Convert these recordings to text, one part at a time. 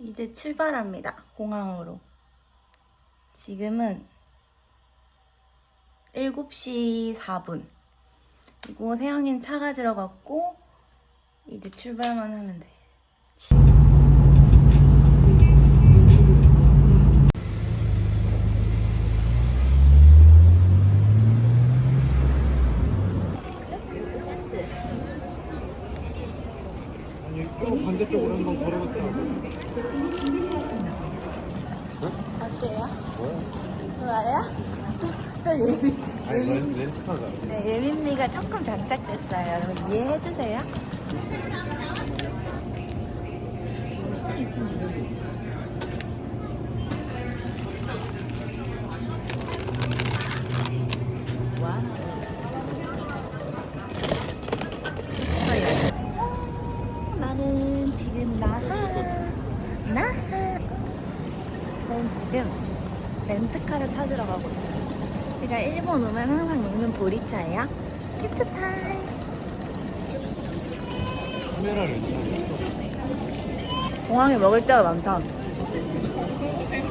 이제 출발합니다. 공항으로. 지금은 7시 4분. 그리고 세영이는 차가 들어갔고 이제 출발만 하면 돼. 보리차예요? 캡처 타임. 카메라를 공항에 먹을 데가 많다.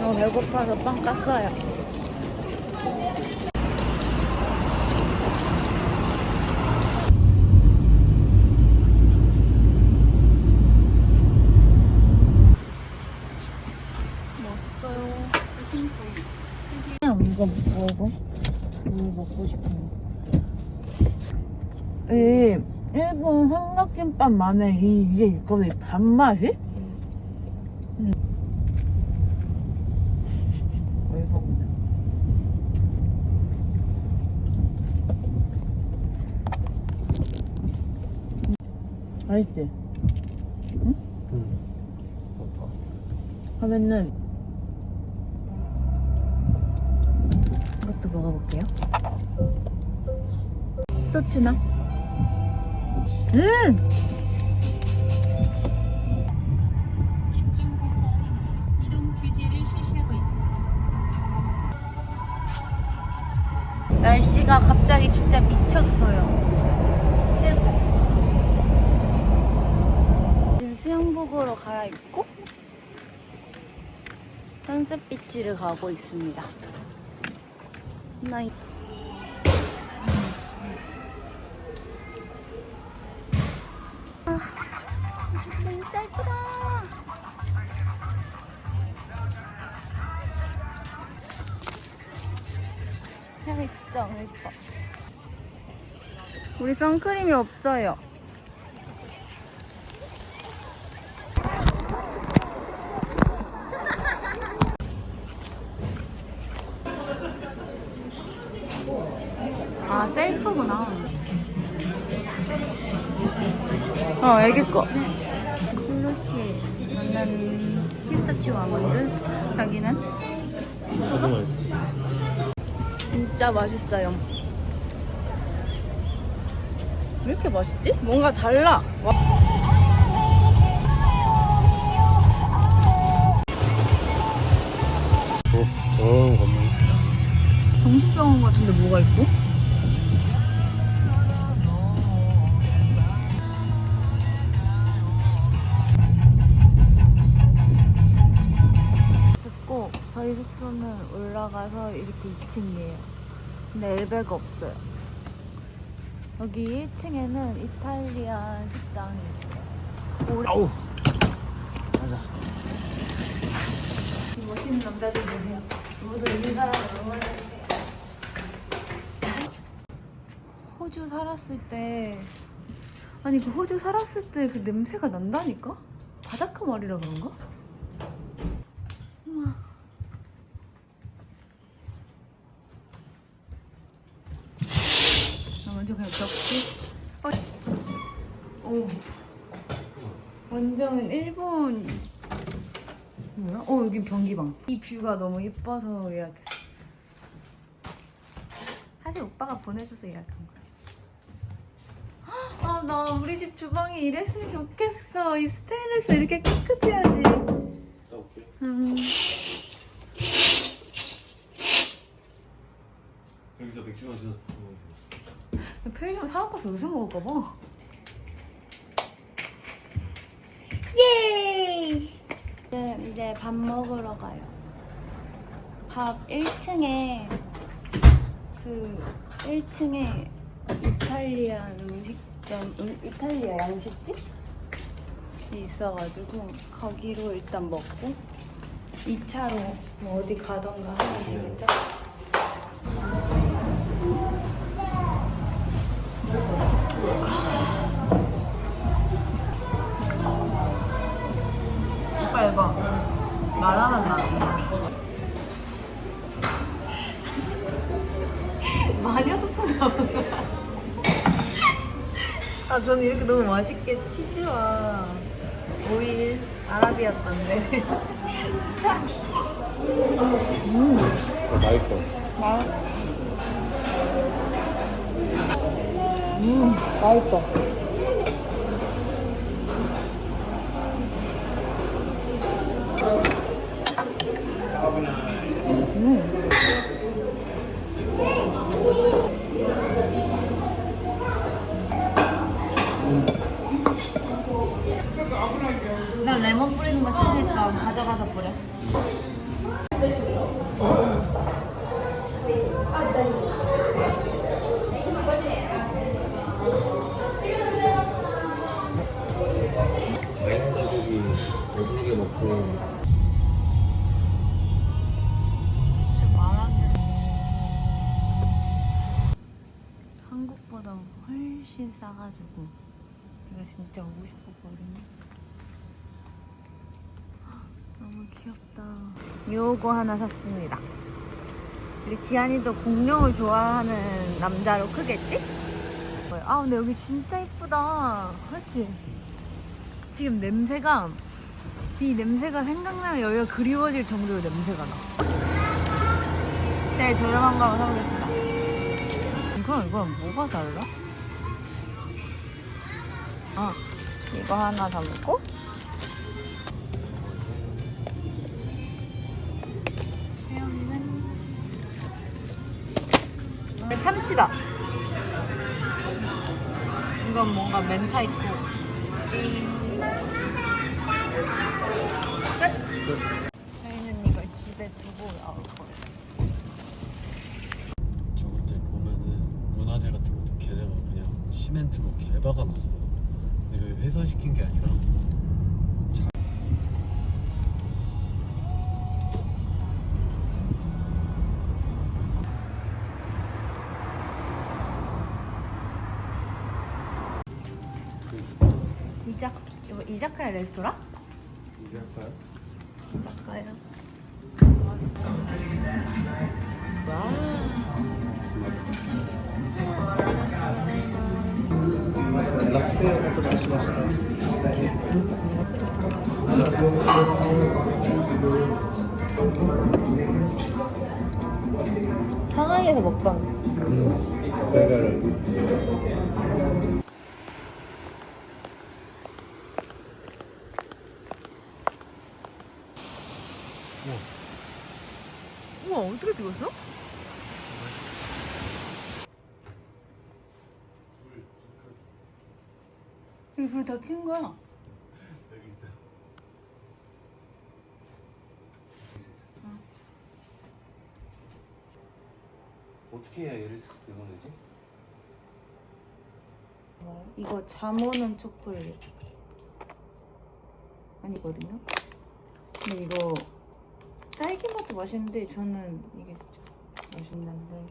너무 배고파서 빵 깠어요. 멋있어요. 그냥 이거 먹어 뭐 먹고 싶은 거 이 일본 삼각김밥만의 이, 이게 있거든 이 단맛이 음. 어이가 없네 맛있지? 응 하면은 이것도 먹어볼게요. 또 투나? 음! 날씨가 갑자기 진짜 미쳤어요. 최고. 지금 수영복으로 갈아입고 선셋 비치를 가고 있습니다. 나 이- 진짜 너무 예뻐. 우리 선크림이 없어요. 아, 셀프구나. 어, 애기 거. 진짜 맛있어요. 왜 이렇게 맛있지? 뭔가 달라. 와. 저, 저 건물 정신병원 같은데 뭐가 있고? 듣고 저희 숙소는 올라가서 이렇게 2층이에요. 근데 엘베가 없어요. 여기 1층에는 이탈리안 식당이 있어요. 오래... 아우 가자 이 멋있는 남자들 보세요. 모두 이 사람을 응원해주세요. 호주 살았을 때 아니 그 호주 살았을 때 그 냄새가 난다니까? 바닷가 말이라 그런가? 우와. 나 먼저 그냥 벽지. 어. 오. 완전 일본 뭐야? 어 여기 변기방. 이 뷰가 너무 예뻐서 예약했어. 사실 오빠가 보내줘서 예약한 거지. 아 나 우리 집 주방이 이랬으면 좋겠어. 이 스테인리스 이렇게 깨끗해야지. 음. 여기서 맥주 마셔서 편의점 사갖고 와서 여기서 먹을까 봐. 예! 이제 이제 밥 먹으러 가요. 밥 1층에 그 1층에 이탈리안 음식점, 음, 이탈리아 양식집 이 있어가지고 거기로 일단 먹고 2차로 뭐 어디 가던가 하면 되겠죠? 오빠 이거 말하면 나 마녀 스프 나오는 거야. 아 저는 이렇게 너무 맛있게 치즈와 오일 아라비아탄데. 추천. 음. 맛있어. 맛. 음 맛있어 훨씬 싸가지고 제가 진짜 오고 싶었거든요. 너무 귀엽다. 요거 하나 샀습니다. 우리 지안이도 공룡을 좋아하는 남자로 크겠지? 아 근데 여기 진짜 이쁘다. 그렇지? 지금 냄새가 이 냄새가 생각나면 여기가 그리워질 정도의 냄새가 나. 네, 저렴한 거 한번 사보겠습니다. 이거랑 이거랑 뭐가 달라? 아, 이거 하나 담고. 이거 참치다. 이건 뭔가 멘타 있고. 끝. 저희는 이걸 집에 두고 나올 거예요. 저것들 보면은 문화재 같은 것도 걔네가 그냥 시멘트로 개박아 놨어. 근데 그 훼손시킨 게 아니라 자- 이자 이거 이자카야 레스토랑? 할까요? 이자카야. 상하이에서 먹던 배가를 우와 어떻게 찍었어? 이거 킨 거야. 여기 있어. 어떻게 해야 얘를 싹 내보내지? 이거 잠오는 초콜릿 아니거든요. 근데 이거 딸기 맛도 맛있는데 저는 이게 진짜 맛있는데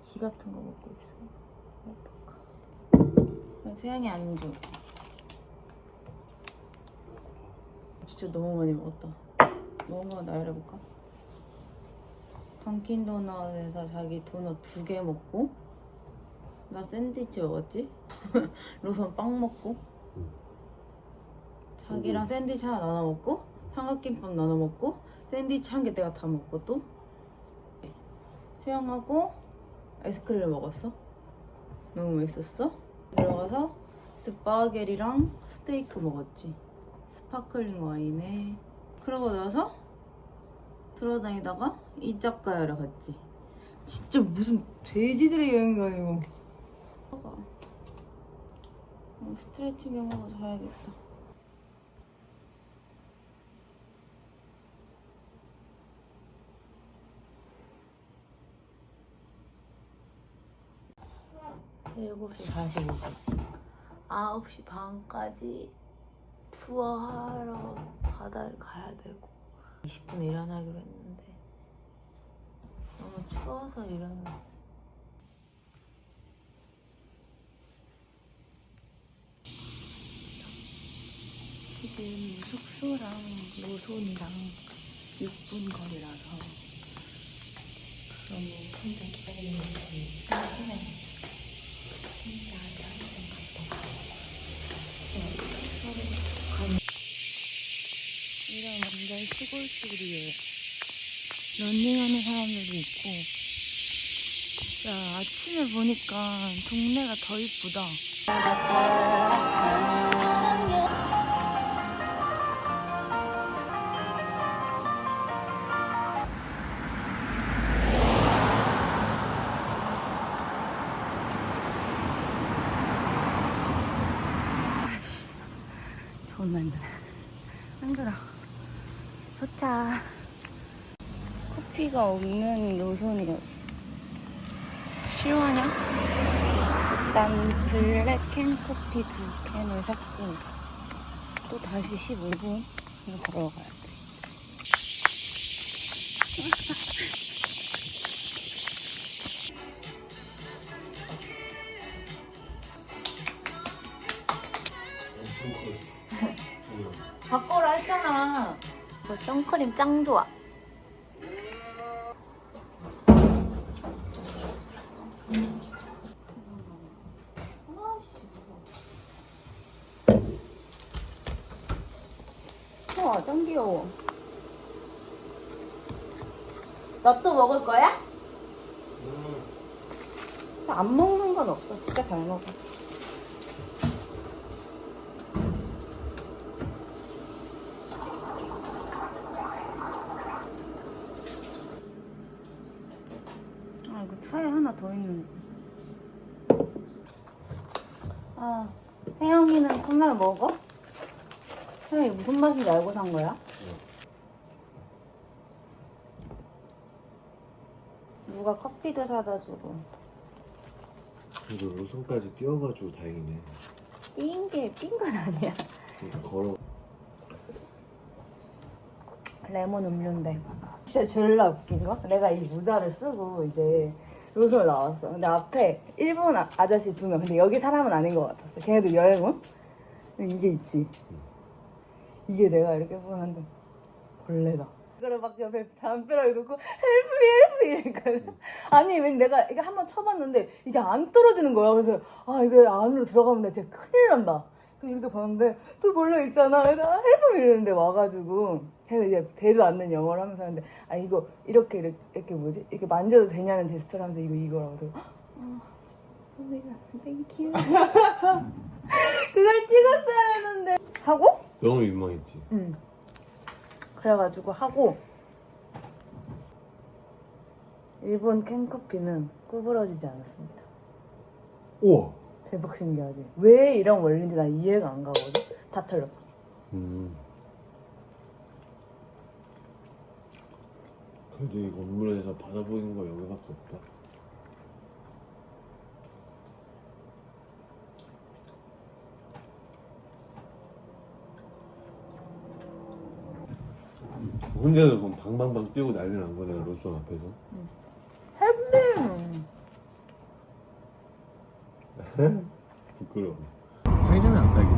지 같은 거 먹고 있어요. 어떡하. 태양이 안 줘. 진짜 너무 많이 먹었다. 너무 많이 나열해볼까? 던킨 도넛에서 자기 도넛 두 개 먹고 나 샌드위치 먹었지? 로선 빵 먹고 자기랑 샌드위치 하나 나눠 먹고 삼각김밥 나눠 먹고 샌드위치 한 개 내가 다 먹고 또 수영하고 아이스크림을 먹었어 너무 맛있었어 들어가서 스파게리랑 스테이크 먹었지 스파클링 와인에 그러고 나서 돌아다니다가 이 작가야로 갔지. 진짜 무슨 돼지들의 여행도 아니고. 어, 스트레칭 영화가 자야겠다. 일곱 시. 45분 9시 반까지. 투어하러 바다에 가야 되고 20분 일어나기로 했는데 너무 추워서 일어났어. 지금 숙소랑 노손이랑 6분 거리라서 너무 혼자 기다리는 게 심심해 혼자 완전 시골길이에요. 런닝하는 사람들도 있고. 야 아침에 보니까 동네가 더 이쁘다. 존나 힘드네 힘들어 도착 커피가 없는 노선이었어 실화냐? 일단 블랙 캔 커피 두 캔을 샀고 또 다시 15분 걸어가야 돼 선크림 짱 좋아 우와 짱 귀여워. 너 또 먹을 거야? 안 먹는 건 없어. 진짜 잘 먹어 아 이거 차에 하나 더 있는데 아 혜영이는 컵라면 먹어? 혜영이 무슨 맛인지 알고 산 거야? 누가 커피도 사다 주고. 그래도 로손까지 뛰어가지고 다행이네. 띵 게 띵 건 아니야. 그러니까 걸어. 레몬 음료인데. 진짜 졸라 웃긴 거? 내가 이 모자를 쓰고 이제 로솔 나왔어. 근데 앞에 일본 아- 아저씨 두명 근데 여기 사람은 아닌 것 같았어. 걔네도 여행 온? 근데 이게 있지 이게 내가 이렇게 보는데 벌레다. 이거를 막 옆에 담벼락에 놓고 헬프미 헬프미 이랬거든 아니 왜 내가 이게 한번 쳐봤는데 이게 안 떨어지는 거야. 그래서 아 이거 안으로 들어가면 나 진짜 큰일 난다. 그래서 이렇게 봤는데 또 벌레 있잖아. 그래서 아, 헬프미 이랬는데 와가지고 그래서 이제 대도 않는 영어를 하면서 하는데 아 이거 이렇게 이렇게, 이렇게 뭐지? 이렇게 만져도 되냐는 제스처를 하면서 이거 이거라고 그래서 땡큐 그걸 찍었어야 했는데 하고 너무 민망했지 응. 그래가지고 하고 일본 캔커피는 구부러지지 않았습니다. 우와 대박 신기하지? 왜 이런 원리인지 난 이해가 안 가거든? 다 털렸어. 음. 그래도 이 건물에서 바다 보이는 거 여기밖에 없다. 혼자서 그럼 방방방 뛰고 난리 난 거네 로션 앞에서. 헬빈! 부끄러워. 편의점에 안 가겠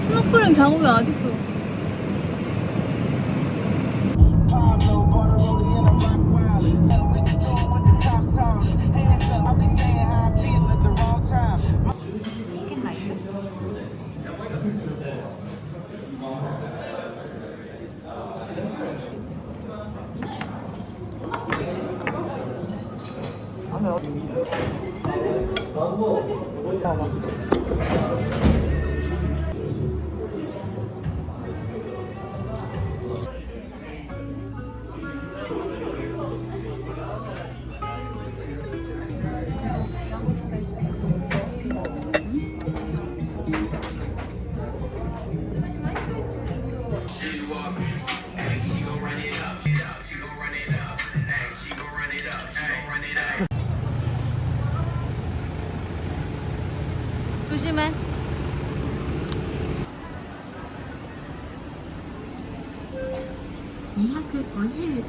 스노클링 장국이 아직도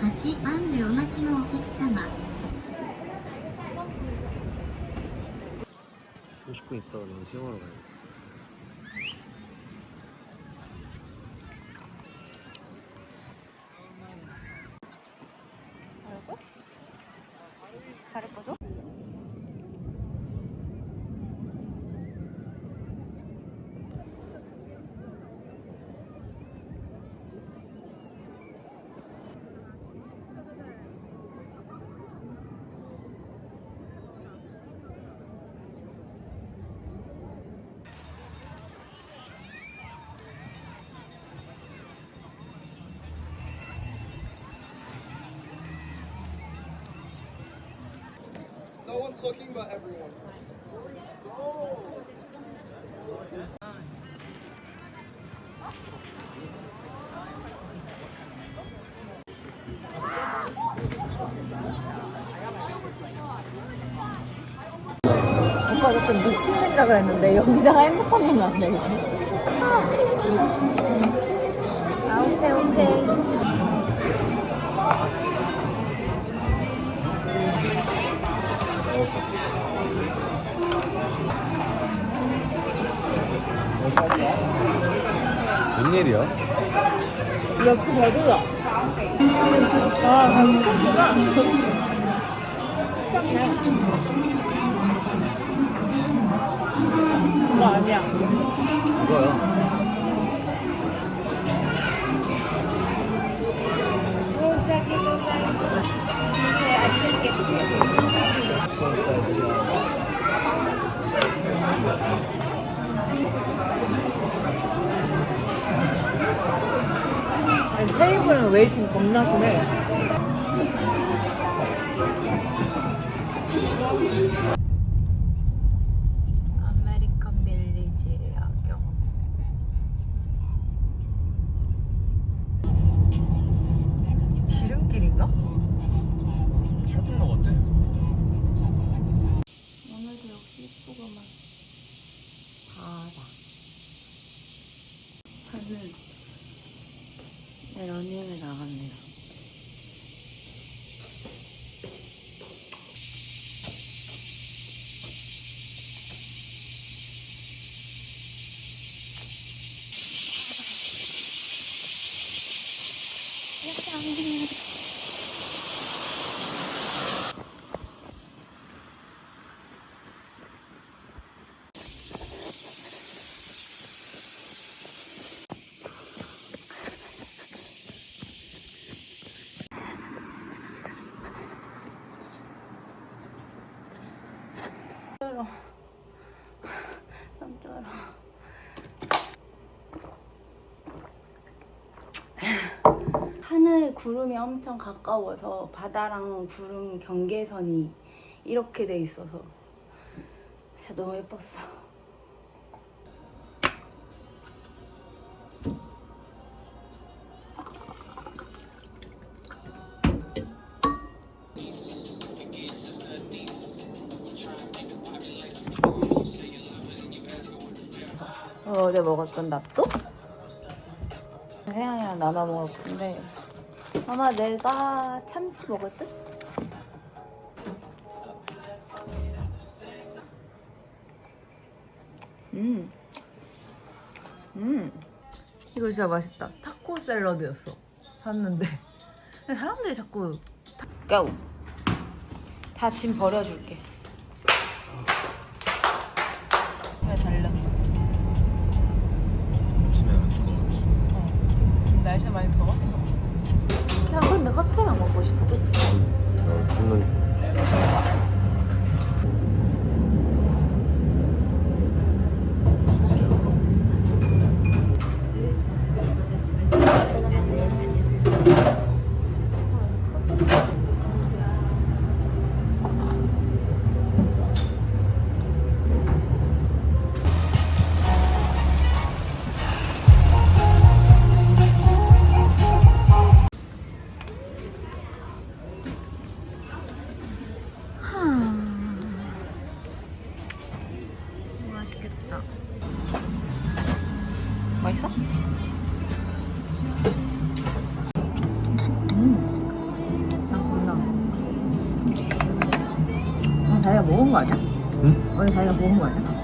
8番でお待ちのお客様。しくにったら何しようがない。One's looking but everyone. 오빠가 좀 미친 생각을 했는데 여기다가 핸드폰 놓으면 안 되겠지? 아 오케이 오케이 웬일이야? 이렇게 배불러 아 이거 아니야 이거야. 테이블은 웨이팅 겁나 심해 구름이 엄청 가까워서 바다랑 구름 경계선이 이렇게 돼 있어서 진짜 너무 예뻤어. 어제 먹었던 낫또? 혜양이랑 나눠 먹을 건데 아마 내가 참치 먹을 듯? 음. 음. 이거 진짜 맛있다. 타코 샐러드였어. 샀는데. 근데 사람들이 자꾸 타... 고! 다짐 버려줄게. 응? 원래 자기가 먹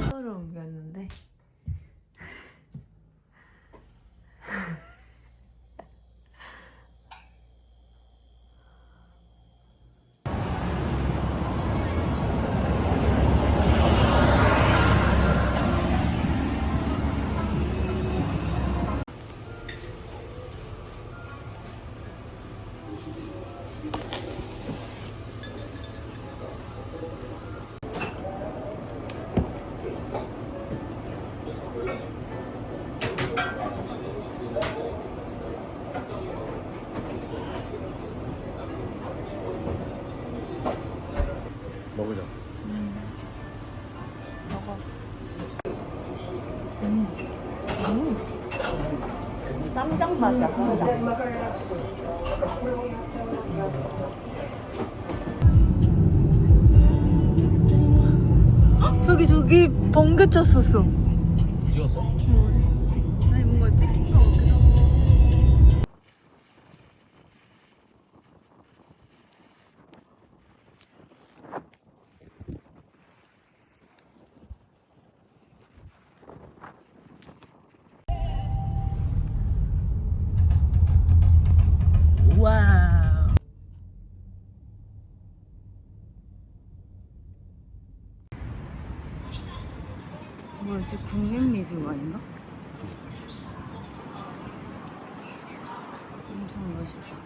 맛이야, 쌈장. 저기 저기 번개 쳤었어. 뭐였지? 국립미술관인가? 엄청 멋있다.